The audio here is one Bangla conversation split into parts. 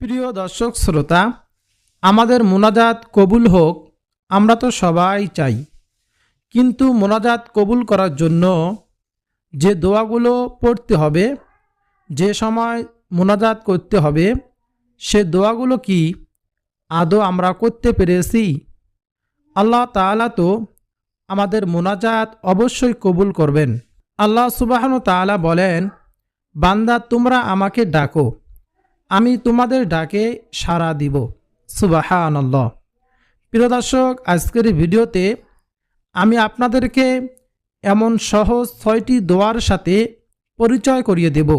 প্রিয় দর্শক শ্রোতা, আমাদের মোনাজাত কবুল হোক, আমরা তো সবাই চাই। কিন্তু মোনাজাত কবুল করার জন্য যে দোয়াগুলো পড়তে হবে, যে সময় মোনাজাত করতে হবে, সে দোয়াগুলো কি আদৌ আমরা করতে পেরেছি? আল্লাহ তাআলা তো আমাদের মোনাজাত অবশ্যই কবুল করবেন। আল্লাহ সুবাহন তাআলা বলেন, বান্দা তোমরা আমাকে ডাকো। আমি তোমাদের ডাকে সাড়া দিব। সুবাহানল্লাহ। প্রিয় দর্শক, আজকের ভিডিওতে আমি আপনাদেরকে এমন সহজ ছয়টি দোয়ার সাথে পরিচয় করিয়ে দেব।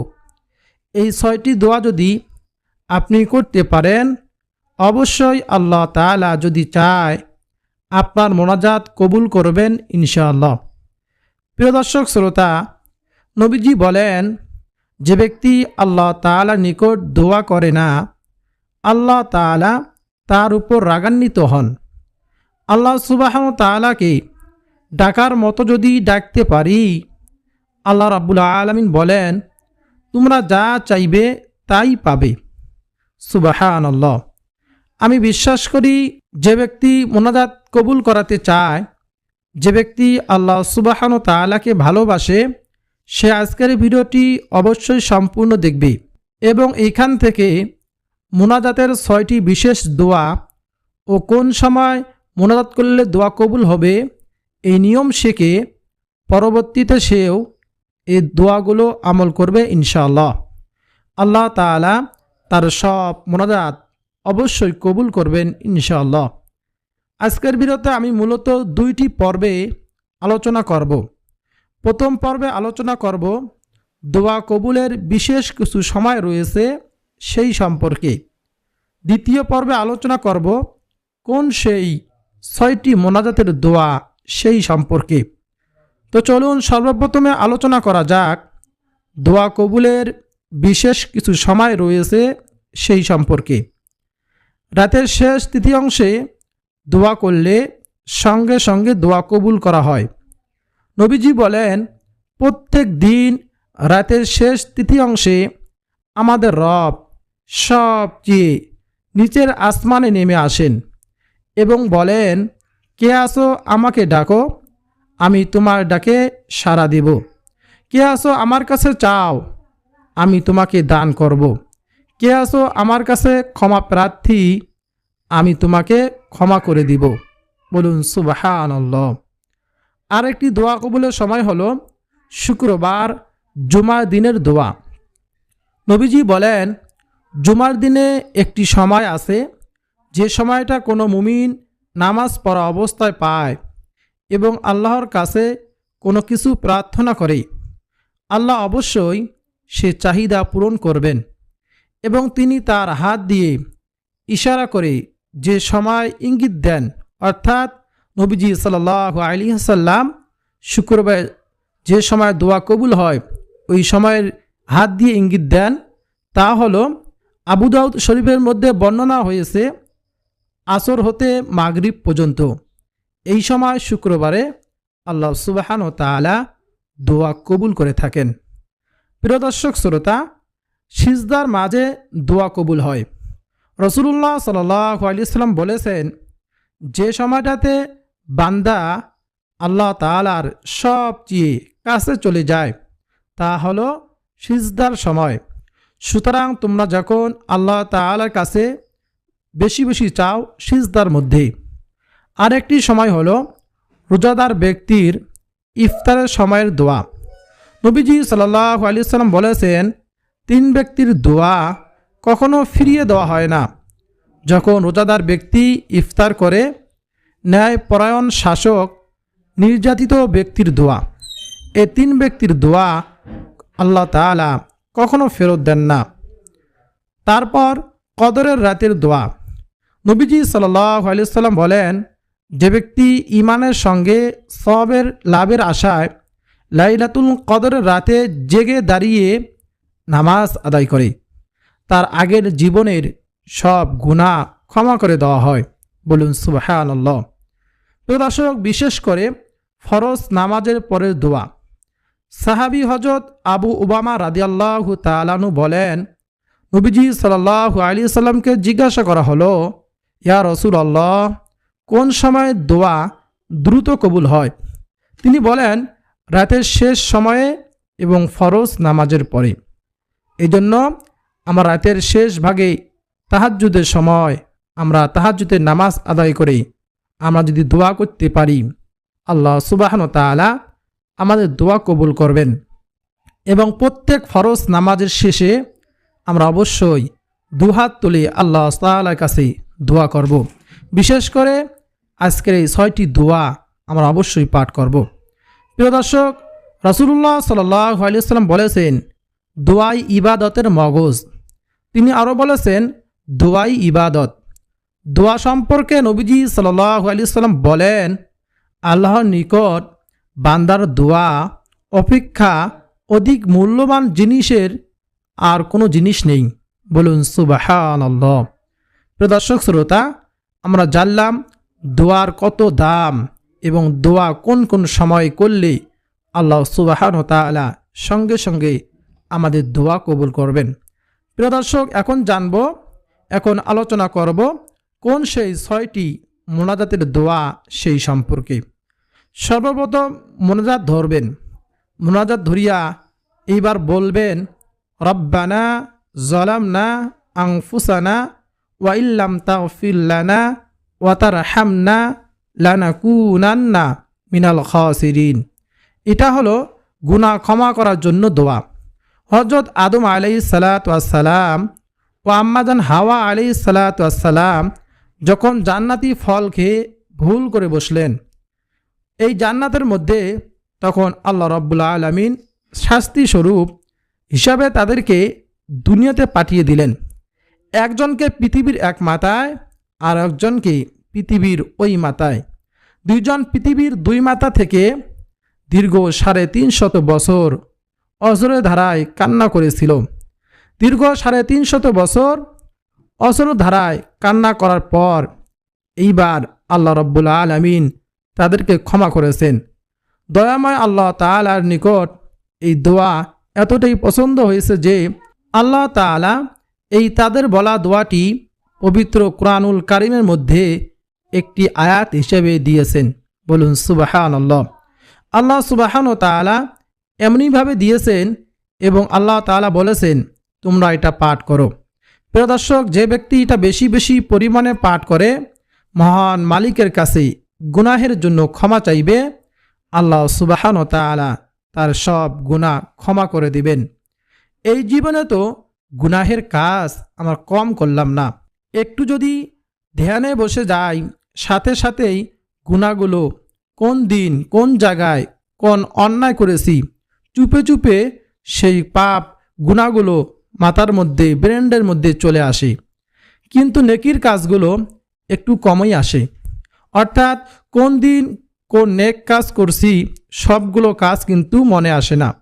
এই ছয়টি দোয়া যদি আপনি করতে পারেন, অবশ্যই আল্লাহ তাআলা যদি চায়, আপনার মোনাজাত কবুল করবেন ইনশাআল্লাহ। প্রিয় দর্শক, শ্রোতা, নবীজি বলেন যে ব্যক্তি আল্লাহ তাআলা নিকট দোয়া করে না, আল্লাহ তাআলা তার উপর রাগান্বিত হন। আল্লাহ সুবাহ তাআলাকে ডাকার মতো যদি ডাকতে পারি, আল্লাহ রাব্বুল আলমিন বলেন, তোমরা যা চাইবে তাই পাবে। সুবাহান আল্লাহ আমি বিশ্বাস করি, যে ব্যক্তি মোনাজাত কবুল করাতে চায়, যে ব্যক্তি আল্লাহ সুবাহান তাআলাকে ভালোবাসে সে আজকের ভিডিওটি অবশ্যই সম্পূর্ণ দেখবে এবং এখান থেকে মোনাজাতের ছয়টি বিশেষ দোয়া ও কোন সময় মোনাজাত করলে দোয়া কবুল হবে, এই নিয়ম শিখে পরবর্তীতে সেও এই দোয়াগুলো আমল করবে ইনশাআল্লাহ। আল্লাহ তাআলা তার সব মোনাজাত অবশ্যই কবুল করবেন ইনশাআল্লাহ। আজকের ভিডিওতে আমি মূলত দুইটি পর্বে আলোচনা করব। প্রথম পর্বে আলোচনা করব দোয়া কবুলের বিশেষ কিছু সময় রয়েছে সেই সম্পর্কে। দ্বিতীয় পর্বে আলোচনা করব কোন সেই ছয়টি মোনাজাতের দোয়া সেই সম্পর্কে। তো চলুন সর্বপ্রথমে আলোচনা করা যাক দোয়া কবুলের বিশেষ কিছু সময় রয়েছে সেই সম্পর্কে। রাতের শেষ তৃতীয়াংশে দোয়া করলে সঙ্গে সঙ্গে দোয়া কবুল করা হয়। নবীজি বলেন, প্রত্যেক দিন রাতের শেষ তিথি অংশে আমাদের রব সবচেয়ে নিচের আসমানে নেমে আসেন এবং বলেন, কে আসো আমাকে ডাকো, আমি তোমার ডাকে সাড়া দেব। কে আসো আমার কাছে চাও, আমি তোমাকে দান করব। কে আসো আমার কাছে ক্ষমা প্রার্থী, আমি তোমাকে ক্ষমা করে দিব। বলুন সুবাহানল্লাহ আরেকটি দোয়া কবুলের সময় হলো শুক্রবার জুমার দিনের দোয়া। নবীজি বলেন, জুমার দিনে একটি সময় আছে, যে সময়টা কোনো মুমিন নামাজ পড়া অবস্থায় পায় এবং আল্লাহর কাছে কোনো কিছু প্রার্থনা করে। আল্লাহ অবশ্যই সে চাহিদা পূরণ করবেন এবং তিনি তার হাত দিয়ে ইশারা করে যে সময় ইঙ্গিত দেন, অর্থাৎ নবীজি সাল্লাহ আলী সাল্লাম শুক্রবার যে সময় দোয়া কবুল হয়, ওই সময়ের হাত দিয়ে ইঙ্গিত দেন, তা হলো আবু দাউদ শরীফের মধ্যে বর্ণনা হয়েছে, আসর হতে মাগরিব পর্যন্ত। এই সময় শুক্রবারে আল্লাহ সুবাহান ও তালা দোয়া কবুল করে থাকেন। প্রিয় দর্শক, শ্রোতা, সিজদার মাঝে দোয়া কবুল হয়। রসুল্লাহ সাল্লাহ আলিয়াল্লাম বলেছেন, যে সময়টাতে বান্দা আল্লাহ তালার সবচেয়ে কাছে চলে যায়, তা হলো সিজদার সময়। সুতরাং তোমরা যখন আল্লাহ তালার কাছে বেশি বেশি চাও সিজদার মধ্যে। আরেকটি সময় হলো রোজাদার ব্যক্তির ইফতারের সময়ের দোয়া। নবীজি সাল্লাহ আলি সাল্লাম বলেছেন, তিন ব্যক্তির দোয়া কখনো ফিরিয়ে দেওয়া হয় না। যখন রোজাদার ব্যক্তি ইফতার করে ন্যায় পরায়ণ শাসক, নির্যাতিত ব্যক্তির দোয়া। এ তিন ব্যক্তির দোয়া আল্লাহ তালা কখনো ফেরত দেন না। তারপর কদরের রাতের দোয়া। নবীজি সাল্লাহ আলিয়াল্লাম বলেন, যে ব্যক্তি ইমানের সঙ্গে সবের লাভের আশায় লাইলাতুল কদরের রাতে জেগে দাঁড়িয়ে নামাজ আদায় করে, তার আগের জীবনের সব গুণা ক্ষমা করে দেওয়া হয়। বলুন সুবাহান আল্লাহ দর্শক, বিশেষ করে ফরজ নামাজের পরের দোয়া। সাহাবি হজরত আবু উবামা রাদিয়াল্লাহু তালানু বলেন, নবীজি সাল্লাহ আলী সাল্লামকে জিজ্ঞাসা করা হলো, ইয়া রসুল আল্লাহ কোন সময় দোয়া দ্রুত কবুল হয়? তিনি বলেন, রাতের শেষ সময়ে এবং ফরজ নামাজের পরে। এই জন্য আমরা রাতের শেষ ভাগে তাহাজ্জুদের সময় আমরা তাহাজ্জুদের নামাজ আদায় করে আমরা যদি দোয়া করতে পারি, আল্লাহ সুবাহন তালা আমাদের দোয়া কবুল করবেন এবং প্রত্যেক ফরজ নামাজের শেষে আমরা অবশ্যই দুহাত তুলে আল্লাহ তালার কাছে দোয়া করব। বিশেষ করে আজকের এই ছয়টি দোয়া আমরা অবশ্যই পাঠ করব। প্রিয় দর্শক রাসুল্লাহ সাল্লাম বলেছেন, দোয়াই ইবাদতের মগজ তিনি আরও বলেছেন, দোয়াই ইবাদত দোয়া সম্পর্কে নবীজি সাল্লাহ আলিয়াল্লাম বলেন, আল্লাহর নিকট বান্দার দোয়া, অপেক্ষা অধিক মূল্যবান জিনিসের আর কোনো জিনিস নেই। বলুন সুবাহান আল্লাহ প্রিয় দর্শক, শ্রোতা, আমরা জানলাম দোয়ার কত দাম এবং দোয়া কোন কোন সময় করলে আল্লাহ সুবাহান তালা সঙ্গে সঙ্গে আমাদের দোয়া কবুল করবেন। প্রিয় দর্শক, এখন জানব, এখন আলোচনা করব কোন সেই ছয়টি মোনাজাতের দোয়া সেই সম্পর্কে? সর্বপ্রথম মোনাজাত ধরবেন। মোনাজাত ধরিয়া এইবার বলবেন, রব্বানা জলামনা আংফুসানা ওয়াইল্লাম তাগফিল্লানা ওয়াতার হামনা লানাকুনান্না মিনাল খাসিরিন। এটা হলো গুনাহ ক্ষমা করার জন্য দোয়া। হজরত আদম আলাই সালাতাম ও আম্মাজান হাওয়া আলি সালাতাম যখন জান্নাতি ফল খেয়ে ভুল করে বসলেন, এই জান্নাতের মধ্যে তখন আল্লাহ রব্বুল্লা আলমিন শাস্তি স্বরূপ হিসাবে তাদেরকে দুনিয়াতে পাঠিয়ে দিলেন। একজনকে পৃথিবীর এক মাথায়, আর একজনকে পৃথিবীর ওই মাথায়। দুইজন পৃথিবীর দুই মাথা থেকে দীর্ঘ সাড়ে তিন শত বছর অজরের ধারায় কান্না করেছিল। দীর্ঘ সাড়ে তিন শত বছর অজর ধারায় কান্না করার পর এইবার আল্লাহ রব্বুল্লা আলমিন তাদেরকে ক্ষমা করেছেন। দয়াময় আল্লাহ তালার নিকট এই দোয়া এতটাই পছন্দ হয়েছে যে আল্লাহ তালা এই তাদের বলা দোয়াটি পবিত্র কোরআনুল কারিমের মধ্যে একটি আয়াত হিসেবে দিয়েছেন। বলুন সুবাহান আল্লাহ আল্লাহ সুবাহান ও তালা এমনিভাবে দিয়েছেন এবং আল্লাহ তালা বলেছেন, তোমরা এটা পাঠ করো। প্রিয় দর্শক, যে ব্যক্তি এটা বেশি বেশি পরিমাণে পাঠ করে, মহান মালিকের কাছে গুনাহের জন্য ক্ষমা চাইবে, আল্লাহ সুবাহান তালা তার সব গুণা ক্ষমা করে দিবেন। এই জীবনে তো গুনাহের কাজ আমার কম করলাম না। একটু যদি ধ্যানে বসে যাই, সাথে সাথেই গুণাগুলো কোন দিন, কোন জায়গায়, কোন অন্যায় করেছি, চুপে চুপে সেই পাপ গুণাগুলো মাথার মধ্যে ব্রেন্ডের মধ্যে চলে আসে। কিন্তু নেকির কাজগুলো একটু কমই আসে। অর্থাৎ কোন দিন কোন নেক কাজ করছি, সবগুলো কাজ কিন্তু মনে আসে না।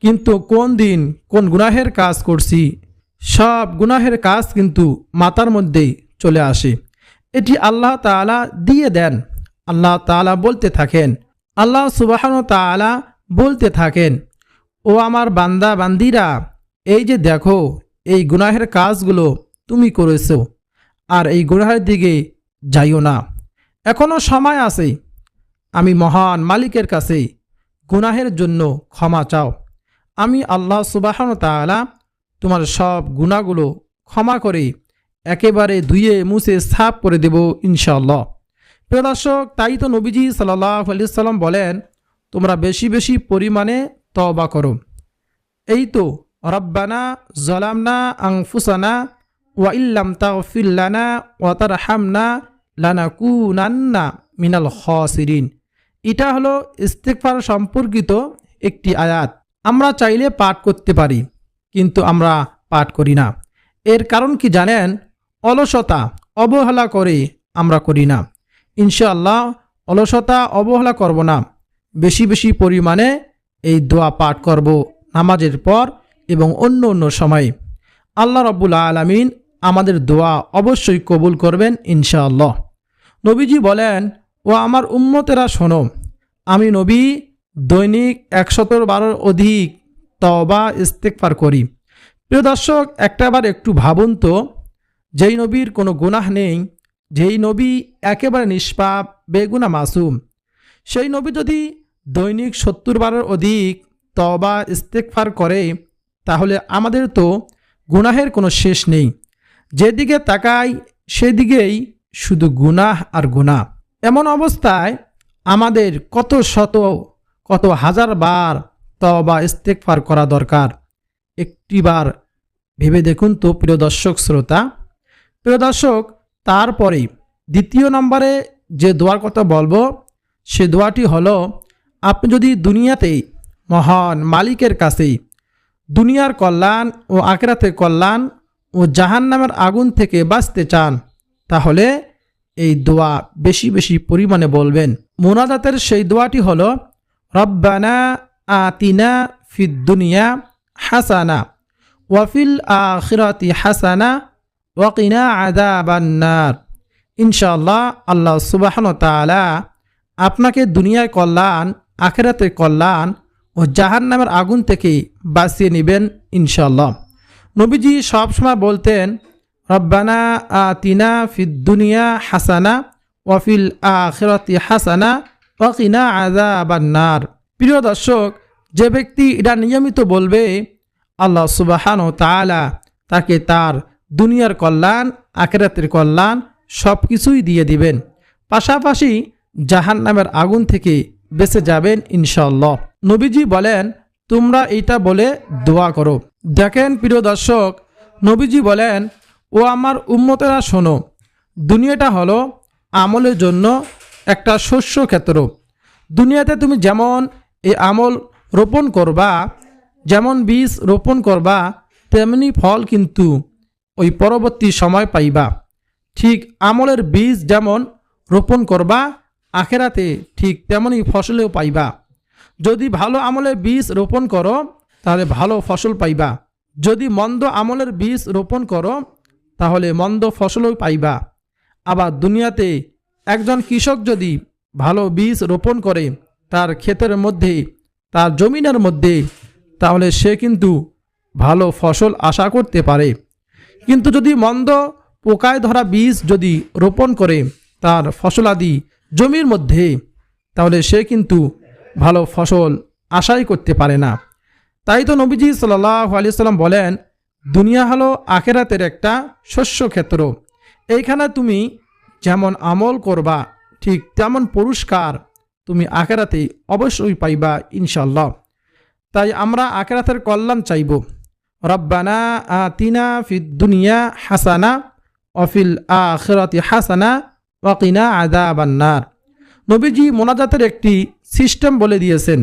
কিন্তু কোন দিন কোন গুনাহের কাজ করছি, সব গুনাহের কাজ কিন্তু মাথার মধ্যেই চলে আসে। এটি আল্লাহ তালা দিয়ে দেন। আল্লাহ তালা বলতে থাকেন। আল্লাহ সুবাহন তালা বলতে থাকেন, ও আমার বান্দা বান্দিরা এই যে দেখো, এই গুনাহের কাজগুলো তুমি করেছ, আর এই গুনাহের দিকে যাইও না। এখনও সময় আছে, আমি মহান মালিকের কাছে গুনাহের জন্য ক্ষমা চাও। আমি আল্লাহ সুবাহন তালা তোমার সব গুণাগুলো ক্ষমা করে একেবারে ধুয়ে মুছে সাফ করে দেব ইনশাল্লাহ প্রিয় দর্শক, তাই তো নবীজি সাল্লাহ আলি সাল্লাম বলেন, তোমরা বেশি বেশি পরিমাণে তবা করো। এই তো রব্বানা জলামনা আংফুসানা ওয়া ইল্লাম তাগফিল্লানা ওয়া তারহামনা লানাকুনান্না মিনাল খসিরিন। এটা হলো ইস্তেকফার সম্পর্কিত একটি আয়াত। আমরা চাইলে পাঠ করতে পারি, কিন্তু আমরা পাঠ করি না। এর কারণ কি জানেন? অলসতা, অবহেলা করে আমরা করি না। ইনশাআল্লাহ অলসতা, অবহেলা করব না। বেশি বেশি পরিমাণে এই দোয়া পাঠ করব। নামাজের পর এবং অন্য অন্য সময়ে। আল্লাহ রব্বুল আলমিন আমাদের দোয়া অবশ্যই কবুল করবেন ইনশাআল্লাহ। নবীজি বলেন, ও আমার উম্মতেরা, শোনো, আমি নবী দৈনিক একশতর বারোর অধিক তবা ইস্তেকফার করি। প্রিয় দর্শক একটাবার একটু ভাবুন তো, যেই নবীর কোনো গুনাহ নেই, যেই নবী একেবারে নিষ্পাপ বেগুনা মাসুম, সেই নবী যদি দৈনিক সত্তর বারের অধিক তবা ইস্তেকফার করে তাহলে আমাদের তো গুনাহের কোনো শেষ নেই। যেদিকে তাকাই, সেদিকেই শুধু গুনাহ আর গুনাহ। এমন অবস্থায় আমাদের কত শত, কত হাজার বার তবা ইস্তেকফার করা দরকার। একটিবার ভেবে দেখুন তো, প্রিয় দর্শক, শ্রোতা। প্রিয় দর্শক, তারপরে দ্বিতীয় নম্বরে যে দোয়ার কথা বলব, সে দোয়াটি হলো, আপনি যদি দুনিয়াতে মহান মালিকের কাছে দুনিয়ার কল্যাণ ও আখেরাতের কল্যাণ ও জাহান নামের আগুন থেকে বাঁচতে চান, তাহলে এই দোয়া বেশি বেশি পরিমাণে বলবেন। মোনাজাতের সেই দোয়াটি হলো, রব্বানা আতিনা ফিদ দুনিয়া হাসানা ওয়াফিল আখিরাতি হাসানা ওয়াকিনা আদা বান্নার ইনশাল্লাহ আল্লাহ সুবাহন তালা আপনাকে দুনিয়ার কল্যাণ, আখেরাতের কল্যাণ ও জাহান নামের আগুন থেকে বাঁচিয়ে নেবেন ইনশাআল্লাহ। নবীজি সবসময় বলতেন, রব্বানা আতিনা ফিদ দুনিয়া হাসানা ওয়াফিল আখিরাতি হাসানা ওয়াকিনা আদাবান্নার প্রিয় দর্শক, যে ব্যক্তি এটা নিয়মিত বলবে, আল্লাহ সুবাহান ও তালা তাকে তার দুনিয়ার কল্যাণ, আখেরাতের কল্যাণ সব কিছুই দিয়ে দিবেন। পাশাপাশি জাহান নামের আগুন থেকে বেঁচে যাবেন ইনশাল্লাহ নবীজি বলেন, তোমরা এটা বলে দোয়া করো। দেখেন প্রিয় দর্শক, নবীজি বলেন, ও আমার উম্মতেরা শোনো, দুনিয়াটা হলো আমলের জন্য একটা শস্য ক্ষেত্র। দুনিয়াতে তুমি যেমন এই আমল রোপণ করবা, যেমন বীজ রোপণ করবা, তেমনি ফল কিন্তু ওই পরবর্তী সময় পাইবা। ঠিক আমলের বীজ যেমন রোপণ করবা আখেরাতে ঠিক তেমনই ফসলেও পাইবা। যদি ভালো আমলের বীজ রোপণ করো, তাহলে ভালো ফসল পাইবা। যদি মন্দ আমলের বীজ রোপণ করো, তাহলে মন্দ ফসলও পাইবা। আবার দুনিয়াতে একজন কৃষক যদি ভালো বীজ রোপণ করে, তার ক্ষেতের মধ্যে, তার জমিনের মধ্যে, তাহলে সে কিন্তু ভালো ফসল আশা করতে পারে। কিন্তু যদি মন্দ পোকায় ধরা বীজ যদি রোপণ করে, তার ফসলাদি জমির মধ্যে, তাহলে সে কিন্তু ভালো ফসল আশাই করতে পারে না। তাই তো নবীজি সাল্লাহ আলিয়াল্লাম বলেন, দুনিয়া হলো আখেরাতের একটা শস্য ক্ষেত্র। এইখানে তুমি যেমন আমল করবা, ঠিক তেমন পুরস্কার তুমি আখেরাতে অবশ্যই পাইবা ইনশাল্লাহ তাই আমরা আখেরাতের কল্যাণ চাইব। রব্বানা আতিনা ফিদ দুনিয়া হাসানা, অফিল আখেরাতি হাসানা ওয়াকিনা আদা বান্নার নবীজি মোনাজাতের একটি সিস্টেম বলে দিয়েছেন।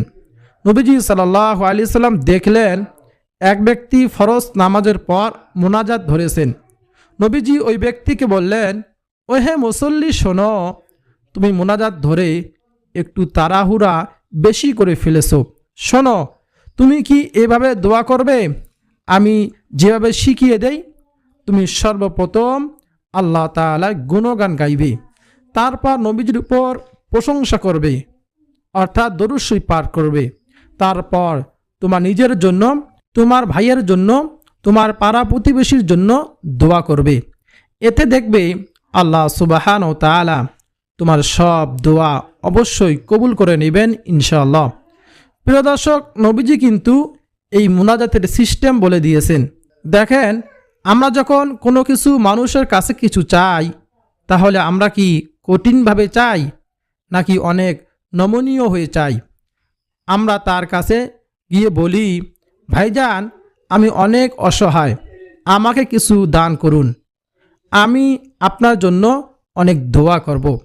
নবীজি সাল্লাহ আলি সাল্লাম দেখলেন, এক ব্যক্তি ফরজ নামাজের পর মোনাজাত ধরেছেন। নবীজি ওই ব্যক্তিকে বললেন ও হে মুসল্লি, শোনো, তুমি মোনাজাত ধরে একটু তাড়াহুড়া বেশি করে ফেলেছো। শোনো, তুমি কি এভাবে দোয়া করবে? আমি যেভাবে শিখিয়ে দেই, তুমি সর্বপ্রথম আল্লাহ তালা গুণগান গাইবে। তারপর নবীজির উপর প্রশংসা করবে, অর্থাৎ দরুসই পাঠ করবে। তারপর তোমার নিজের জন্য, তোমার ভাইয়ের জন্য, তোমার পাড়া প্রতিবেশীর জন্য দোয়া করবে। এতে দেখবে আল্লাহ সুবাহান ও তালা তোমার সব দোয়া অবশ্যই কবুল করে নেবেন ইনশাআল্লাহ। প্রিয় দর্শক, নবীজি কিন্তু এই মুনাজাতের সিস্টেম বলে দিয়েছেন। দেখেন, আমরা যখন কোনো কিছু মানুষের কাছে কিছু চাই, তাহলে আমরা কি কঠিনভাবে চাই নাকি অনেক নমনীয় হয়ে চাই? আমরা তার কাছে গিয়ে বলি, ভাইজান, আমি অনেক অসহায়। আমাকে কিছু দান করুন। আমি আপনার জন্য অনেক দোয়া করব।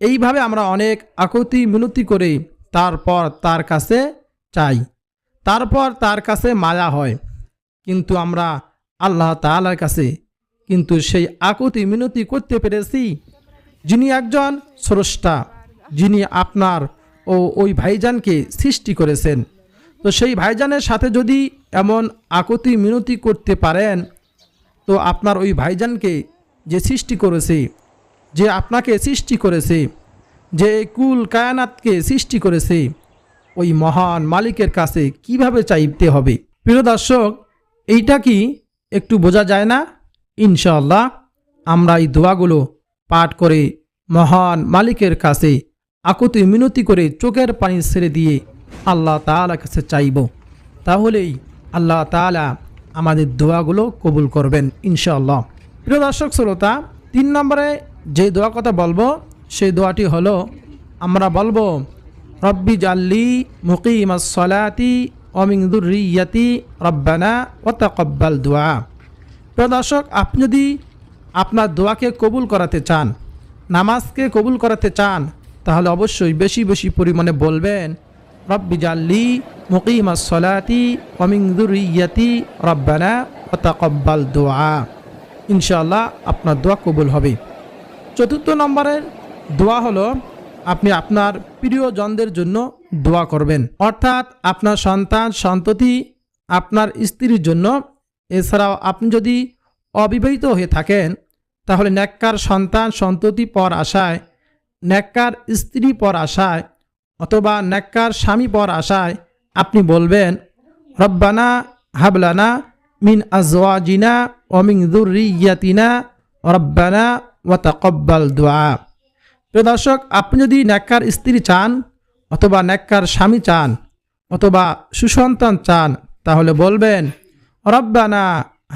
এইভাবে আমরা অনেক আকুতি মিনতি করে তারপর তার কাছে চাই। তারপর তার কাছে মায়া হয়। কিন্তু আমরা আল্লাহ তালার কাছে কিন্তু সেই আকুতি মিনতি করতে পেরেছি। যিনি একজন স্রষ্টা, যিনি আপনার ও ওই ভাইজানকে সৃষ্টি করেছেন। তো সেই ভাইজানের সাথে যদি এমন আকতি মিনতি করতে পারেন, তো আপনার ওই ভাইজানকে যে সৃষ্টি করেছে, যে আপনাকে সৃষ্টি করেছে, যে কুল কায়ানাতকে সৃষ্টি করেছে, ওই মহান মালিকের কাছে কীভাবে চাইতে হবে? প্রিয় দর্শক, এইটা কি একটু বোঝা যায় না? ইনশাআল্লাহ, আমরা এই দোয়াগুলো পাঠ করে মহান মালিকের কাছে আকুতি মিনতি করে চোখের পানি ছেড়ে দিয়ে আল্লাহ তাআলা কাছে চাইব। তাহলেই আল্লাহ তাআলা আমাদের দোয়াগুলো কবুল করবেন ইনশাআল্লাহ। প্রিয় দর্শক, শ্রোতা, তিন নম্বরে যে দোয়া কথা বলব, সেই দোয়াটি হলো, আমরা বলব, রব্বি জাল্লি মুকিম সলাতি অমিংদুরিয়াতি রব্বানা ও তকব্বাল দোয়া। প্রিয় দর্শক, আপনি যদি আপনার দোয়াকে কবুল করাতে চান, নামাজকে কবুল করাতে চান, তাহলে অবশ্যই বেশি বেশি পরিমাণে বলবেন, রব্বি জাল্লি মুকিম সলাতি অমিংদুরিয়াতি রব্বানা ও তকব্বাল দোয়া ইনশাআল্লাহ আপনার দোয়া কবুল হবে। চতুর্থ নম্বরের দোয়া হলো, আপনি আপনার প্রিয়জনদের জন্য দোয়া করবেন। অর্থাৎ আপনার সন্তান, সন্ততি আপনার স্ত্রীর জন্য। এছাড়াও আপনি যদি অবিবাহিত হয়ে থাকেন, তাহলে ন্যাক্কার সন্তান সন্ততি পর আশায়, ন্যাক্কার স্ত্রী পর আশায় অথবা ন্যাক্কার স্বামী পর আশায় আপনি বলবেন, রব্বানা হাবলানা মিন আজওয়াজিনা ওমিন দুরিয়াতিনা রব্বানা ওয়া তাকব্বাল দোয়া প্রিয় দর্শক, আপনি যদি ন্যাক্কার স্ত্রী চান অথবা ন্যাক্কার স্বামী চান অথবা সুসন্তান চান, তাহলে বলবেন, রব্বানা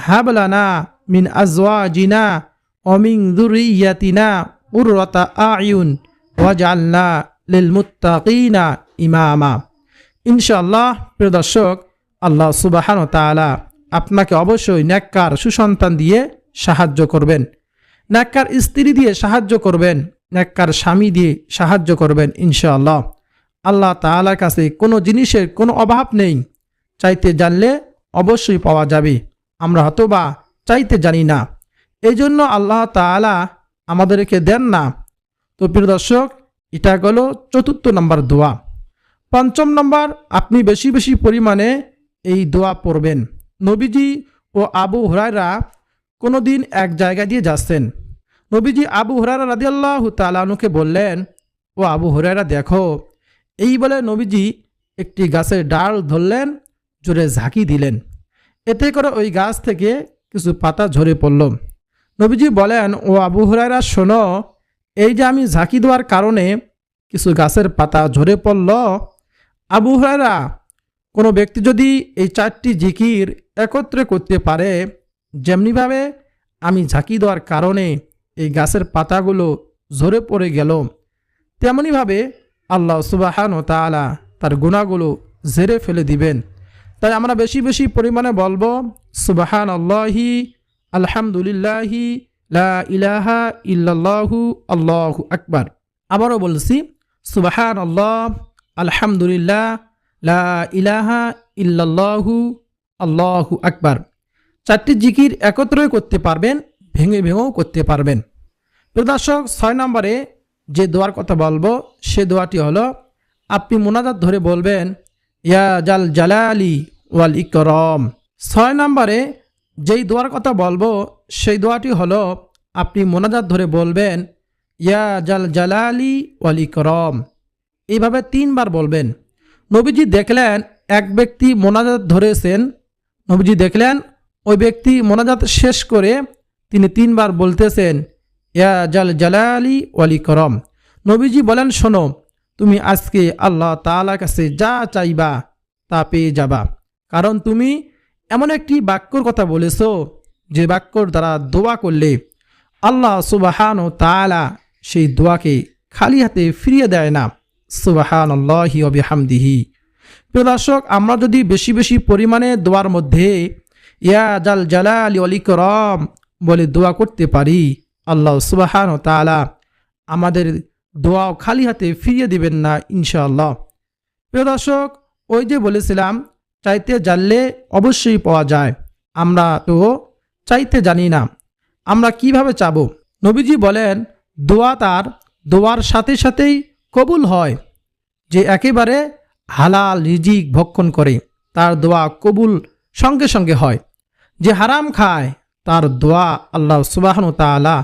হাবলানা মিন আজওয়া আজওয়াজিনা অমিন দুরিয়াতিনা উররতা আয়ুন ওয়াজালনা লিল মুত্তাকিনা ইমামা। ইনশাআল্লাহ, প্রিয় দর্শক, আল্লাহ সুবাহান তাআলা আপনাকে অবশ্যই ন্যাক্কার সুসন্তান দিয়ে সাহায্য করবেন। ন্যাক্কার স্ত্রী দিয়ে সাহায্য করবেন, ন্যাক্কার স্বামী দিয়ে সাহায্য করবেন ইনশাআল্লাহ। আল্লাহ তাআলার কাছে কোনো জিনিসের কোনো অভাব নেই, চাইতে জানলে অবশ্যই পাওয়া যাবে। আমরা হয়তোবা চাইতে জানি না। এই জন্য আল্লাহ তাআলা আমাদেরকে দেন না। তো প্রিয় দর্শক, এটা গেল চতুর্থ নম্বর দোয়া। পঞ্চম নম্বর, আপনি বেশি বেশি পরিমাণে এই দোয়া পড়বেন। নবীজি ও আবু হরাইরা কোনো দিন এক জায়গা দিয়ে যাচ্ছেন। নবীজি আবু হরারা রাদিয়াল্লাহু তালানুকে বললেন, ও আবু হরাইরা দেখো, এই বলে নবীজি একটি গাছের ডাল ধরলেন, জোরে ঝাঁকি দিলেন। এতে করে ওই গাছ থেকে কিছু পাতা ঝরে পড়ল। নবীজি বলেন, ও আবু হরাইরা শোনো, এই যে আমি ঝাঁকি দেওয়ার কারণে কিছু গাছের পাতা ঝরে পড়ল। আবু হরাইরা কোনো ব্যক্তি যদি এই চারটি জিকির একত্রে করতে পারে, যেমনিভাবে আমি ঝাঁকি দেওয়ার কারণে এই গাছের পাতাগুলো ঝরে পড়ে গেল তেমনইভাবে আল্লাহ সুবাহান তালা তার গুণাগুলো ঝেড়ে ফেলে দিবেন। তাই আমরা বেশি বেশি পরিমাণে বলব সুবাহান আল্লাহি আলহামদুলিল্লাহি, লা ইলাহা ইল্লাল্লাহু, আল্লাহু আকবার। আবারও বলছি সুবাহান আল্লাহ আলহামদুলিল্লাহ, লা ইলাহা ইল্লাল্লাহু, আল্লাহু আকবার। চারটি জিকির একত্রই করতে পারবেন, ভেঙে ভেঙেও করতে পারবেন। প্রদর্শক ছয় নম্বরে যে দোয়ার কথা বলব, সে দোয়াটি হলো, আপনি মোনাজাত ধরে বলবেন, ইয়া জাল জালালি ওয়াল ইকরম। ছয় নম্বরে যেই দোয়ার কথা বলব, সেই দোয়াটি হলো, আপনি মোনাজাত ধরে বলবেন, ইয়া জাল জালালি ওয়াল ইকরম। এইভাবে তিনবার বলবেন। নবীজি দেখলেন, এক ব্যক্তি মোনাজাত ধরেছেন। নবীজি দেখলেন, ওই ব্যক্তি মোনাজাত শেষ করে তিনি তিনবার বলতেছেন, ইয়া জাল জালালি ওয়ালি করম নবীজি বলেন, শোনো, তুমি আজকে আল্লাহ তাআলার কাছে যা চাইবা তা পেয়ে যাবা। কারণ তুমি এমন একটি বাক্যর কথা বলেছ, যে বাক্যর দ্বারা দোয়া করলে আল্লাহ সুবাহান ও তাআলা সেই দোয়াকে খালি হাতে ফিরিয়ে দেয় না। সুবাহান আল্লাহি অবিহামদিহি প্রিয় দর্শক, আমরা যদি বেশি বেশি পরিমাণে দোয়ার মধ্যে ইয়া জাল জালাল অলি করম বলে দোয়া করতে পারি, আল্লাহ সুবাহান ও তালা আমাদের দোয়াও খালি হাতে ফিরিয়ে দিবেন না ইনশাআল্লাহ। প্রিয় দর্শক, ওই যে বলেছিলাম চাইতে জানলে অবশ্যই পাওয়া যায়। আমরা তো চাইতে জানি না। আমরা কীভাবে চাব? নবীজি বলেন, দোয়া তার দোয়ার সাথে সাথেই কবুল হয়, যে একেবারে হালাল রিজিক ভক্ষণ করে। তার দোয়া কবুল সঙ্গে সঙ্গে হয়। যে হারাম খায়, তার দোয়া আল্লাহ সুবাহন তালা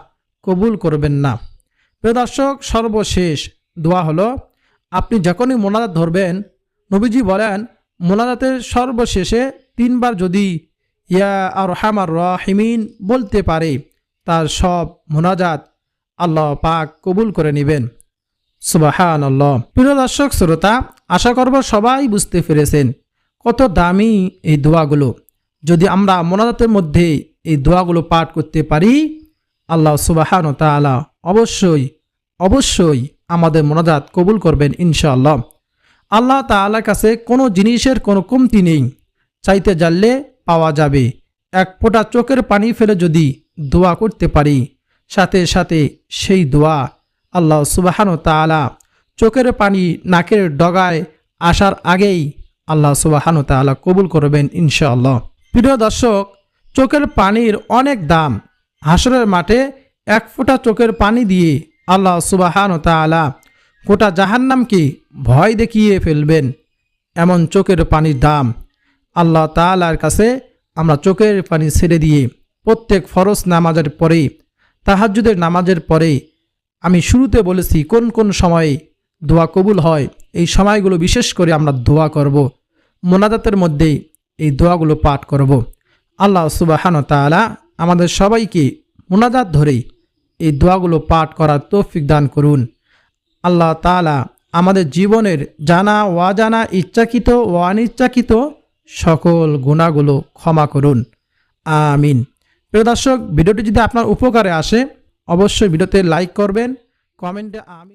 কবুল করবেন না। প্রিয় দর্শক, সর্বশেষ দোয়া হলো, আপনি যখনই মোনাজাত ধরবেন, নবীজি বলেন মোনাজাতের সর্বশেষে তিনবার যদি ইয়া আর হামার রাহিমিন বলতে পারে, তার সব মোনাজাত আল্লাহ পাক কবুল করে নেবেন। সুবাহান আল্লাহ প্রিয় দর্শক, শ্রোতা, আশা করব সবাই বুঝতে পেরেছেন কত দামি এই দোয়াগুলো। যদি আমরা মোনাজাতের মধ্যে এই দোয়াগুলো পাঠ করতে পারি, আল্লাহ সুবাহান তালা অবশ্যই অবশ্যই আমাদের মোনাজাত কবুল করবেন ইনশাআল্লাহ। আল্লাহ তাআলার কাছে কোনো জিনিসের কোনো কমতি নেই। চাইতে জানলে পাওয়া যাবে। এক ফোঁটা চোখের পানি ফেলে যদি দোয়া করতে পারি, সাথে সাথে সেই দোয়া আল্লাহ সুবাহান তাআলা চোখের পানি নাকের ডগায় আসার আগেই আল্লাহ সুবাহান তাআলা কবুল করবেন ইনশাআল্লাহ। প্রিয় দর্শক, চোখের পানির অনেক দাম। হাসরের মাঠে এক ফোঁটা চোখের পানি দিয়ে আল্লাহ সুবাহান তাআলা গোটা জাহান্নামকে ভয় দেখিয়ে ফেলবেন। এমন চোখের পানির দাম আল্লাহ তাআলার কাছে আমরা চোখের পানি ছেড়ে দিয়ে প্রত্যেক ফরজ নামাজের পরে, তাহাজ্জুদের নামাজের পরে আমি শুরুতে বলেছি, কোন কোন সময়ে দোয়া কবুল হয়, এই সময়গুলো বিশেষ করে আমরা দোয়া করব। মোনাজাতের মধ্যে এই দোয়াগুলো পাঠ করব। আল্লাহ সুবাহান তাআলা আমাদের সবাইকে মোনাজাত ধরেই এই দোয়াগুলো পাঠ করার তৌফিক দান করুন। আল্লাহ তালা আমাদের জীবনের জানা, অজানা, ইচ্ছাকৃত ও অনিচ্ছাকৃত সকল গুণাগুলো ক্ষমা করুন। আমিন। প্রিয় দর্শক, ভিডিওটি যদি আপনার উপকারে আসে, অবশ্যই ভিডিওতে লাইক করবেন, কমেন্টে আমিন।